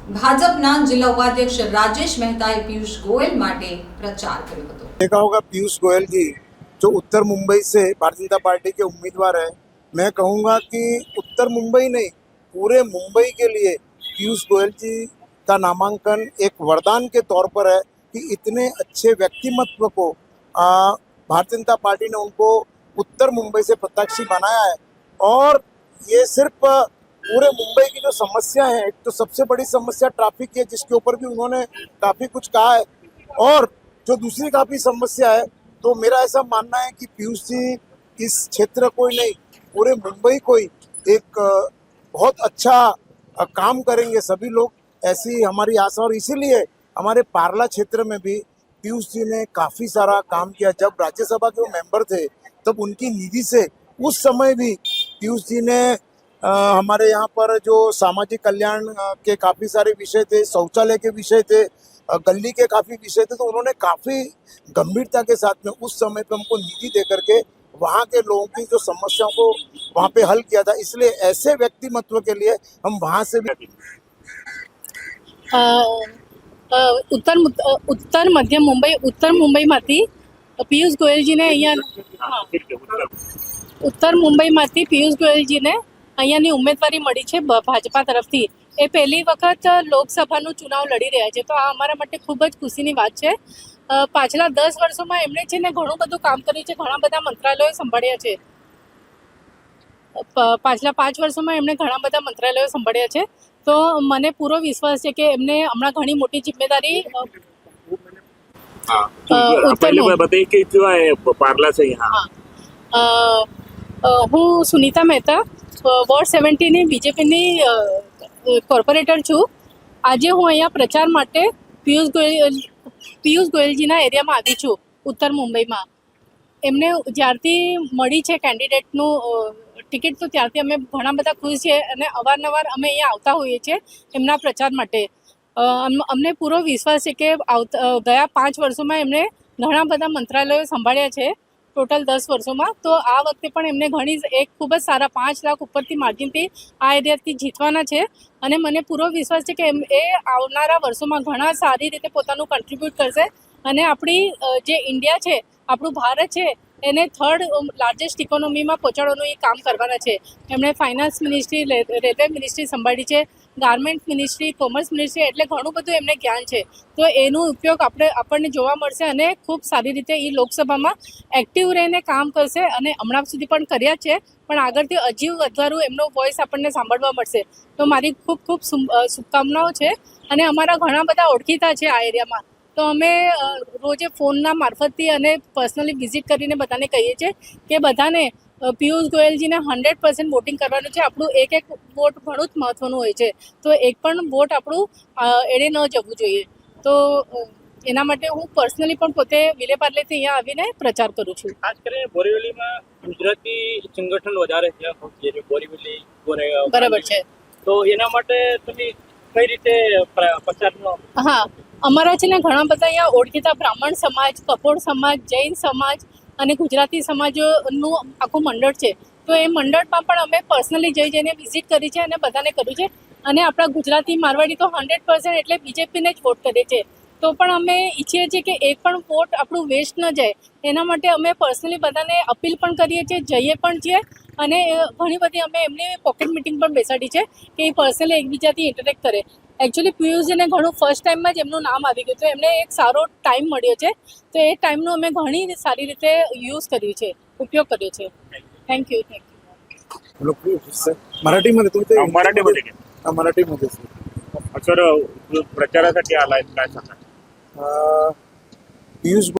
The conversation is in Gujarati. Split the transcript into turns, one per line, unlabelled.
ભાજપના જિલ્લા ઉપાધ્યક્ષ રાજેશ મહેતાએ પિયુષ ગોયલ માટે પ્રચાર કર્યો હતો
देखा होगा पीयूष गोयल जी जो उत्तर मुंबई से भारतीय जनता पार्टी के उम्मीदवार है मैं कहूँगा कि उत्तर मुंबई नहीं पूरे मुंबई के लिए पीयूष गोयल जी का नामांकन एक वरदान के तौर पर है कि इतने अच्छे व्यक्तिमत्व को आ, भारतीय जनता पार्टी ने उनको उत्तर मुंबई से प्रत्याशी बनाया है और ये सिर्फ पूरे मुंबई की जो समस्या है तो सबसे बड़ी समस्या ट्रैफ़िक है, जिसके ऊपर भी उन्होंने काफ़ी कुछ कहा है। और जो दूसरी काफ़ी समस्या है तो मेरा ऐसा मानना है कि पीयूष जी इस क्षेत्र को ही नहीं, पूरे मुंबई को ही एक बहुत अच्छा काम करेंगे सभी लोग, ऐसी हमारी आशा। और इसीलिए हमारे पार्ला क्षेत्र में भी पीयूष जी ने काफ़ी सारा काम किया। जब राज्यसभा के वो मेंबर थे, तब उनकी निधि से उस समय भी पीयूष जी ने अ, हमारे यहाँ पर जो सामाजिक कल्याण अ, के काफ़ी सारे विषय थे शौचालय के विषय थे अ, गली के काफ़ी विषय थे तो उन्होंने काफ़ी गंभीरता के साथ में उस समय पे हमको निधि दे करके वहाँ के लोगों की जो समस्याओं को वहाँ पे हल किया था इसलिए ऐसे व्यक्तिमत्व के लिए हम वहाँ से भी
અ, અ, ઉત્તર મુ- અ, ઉત્તર મધ્ય મુંબઈ ઉત્તર મુંબઈમાંથી પિયુષ ગોયલજીને અહીંયા હા, ઉત્તર મુંબઈમાંથી પિયુષ ગોયલજીને અહીંયાની ઉમેદવારી મળી છે ભાજપા તરફથી. એ પહેલી વખત લોકસભાનું ચુનાવ લડી રહ્યા છે. તો આ અમારા માટે ખૂબ જ ખુશીની વાત છે. પાછલા દસ વર્ષોમાં એમણે છે ને ઘણું બધું કામ કર્યું છે. ઘણા બધા મંત્રાલયો સંભાળ્યા છે. પાછલા પાંચ વર્ષોમાં એમણે ઘણા બધા મંત્રાલયો સંભાળ્યા છે. તો મને પૂરો વિશ્વાસ છે કે એમને હમણાં ઘણી મોટી જિમ્મેદારી હું સુનીતા મહેતા વોર્ડ સેવન્ટીની બીજેપીની કોર્પોરેટર છું. આજે હું અહીંયા પ્રચાર માટે પિયુષ ગોયલ, પિયુષ ગોયલજીના એરિયામાં આવી છું, ઉત્તર મુંબઈમાં. એમને જ્યારથી મળી છે કેન્ડિડેટનું ટિકિટ, તો ત્યારથી અમે ઘણા બધા ખુશ છીએ અને અવારનવાર અમે અહીંયા આવતા હોઈએ છીએ એમના પ્રચાર માટે. અમને પૂરો વિશ્વાસ છે કે આવતા ગયા પાંચ વર્ષોમાં એમણે ઘણા બધા મંત્રાલયો સંભાળ્યા છે. ટોટલ દસ વર્ષોમાં. તો આ વખતે પણ એમને ઘણી એક ખૂબ જ સારા પાંચ લાખ ઉપરથી માર્જિનથી આ એરિયાથી જીતવાના છે. અને મને પૂરો વિશ્વાસ છે કે એમ, એ આવનારા વર્ષોમાં ઘણા સારી રીતે પોતાનું કન્ટ્રીબ્યુટ કરશે. અને આપણી જે ઇન્ડિયા છે, આપણું ભારત છે, એને થર્ડ લાર્જેસ્ટ ઇકોનોમીમાં પહોંચાડવાનું એ કામ કરવાના છે. એમણે ફાઇનાન્સ મિનિસ્ટ્રી રેલવે મિનિસ્ટ્રી સંભાળી છે. ગાર્મેન્ટ મિનિસ્ટ્રી કોમર્સ મિનિસ્ટ્રી એટલે ઘણું બધું એમને જ્ઞાન છે. તો એનો ઉપયોગ આપણે આપણને જોવા મળશે અને ખૂબ સારી રીતે એ લોકસભામાં એક્ટિવ રહીને કામ કરશે અને હમણાં સુધી પણ કર્યા છે, પણ આગળથી હજી વધારું એમનો વોઇસ આપણને સાંભળવા મળશે. તો મારી ખૂબ ખૂબ શુભકામનાઓ છે અને અમારા ઘણા બધા ઓળખીતા છે આ એરિયામાં. તો અમે રોજે ફોનના મારફતથી અને પર્સનલી વિઝિટ કરીને બધાને કહીએ છીએ કે બધાને પિયુષ ગોયલજીને હંડ્રેડ પર્સન્ટ વોટિંગ કરવાનું છે. આપણું એક એક વોટ ઘણું જ મહત્ત્વનું હોય છે. તો એક પણ વોટ આપણું અ, ન જવું જોઈએ. તો એના માટે હું પર્સનલી પણ પોતે વિલે પાર્લેથી અહીંયા આવીને પ્રચાર કરું છું.
ખાસ કરીને બોરીવલીમાં ગુજરાતી સંગઠન વધારે છે બોરીવલી
બરાબર છે.
તો એના માટે તમે કઈ રીતે પ્ર- પ્રચારનો
હા અમારા છે ને ઘણા બધા અહીંયા ઓળખીતા બ્રાહ્મણ સમાજ કપોળ સમાજ જૈન સમાજ અને ગુજરાતી સમાજનું આખું મંડળ છે. તો એ મંડળમાં પણ અમે પર્સનલી જઈ જઈને વિઝિટ કરી છે અને બધાને કર્યું છે. અને આપણા ગુજરાતી મારવાડી તો હંડ્રેડ પર્સન્ટ એટલે બીજેપીને જ વોટ કરે છે. તો પણ અમે ઈચ્છીએ છીએ કે એક પણ વોટ આપણું વેસ્ટ ન જાય. એના માટે અમે પર્સનલી બધાને અપીલ પણ કરીએ છીએ, જઈએ પણ છીએ. અને ઘણી બધી અમે એમની પોકેટ મિટિંગ પણ બેસાડી છે કે એ પર્સનલી એકબીજાથી ઇન્ટરેક્ટ કરે. એકચ્યુઅલી પિયુષજીને ઘણું ફર્સ્ટ ટાઈમમાં જ એમનું નામ આવી ગયું તો એમને એક સારો ટાઈમ મળ્યો છે તો એ ટાઈમનો અમે ઘણી સારી રીતે યુઝ કર્યું છે ઉપયોગ કર્યો છે થેન્ક યુ થેન્ક યુ
लोग मराठीमध्ये तुमचं
मराठीमध्ये घे.
हा, मराठीमध्ये sir.
सर प्रचारासाठी आलाय काय सांगा
अं, पियुष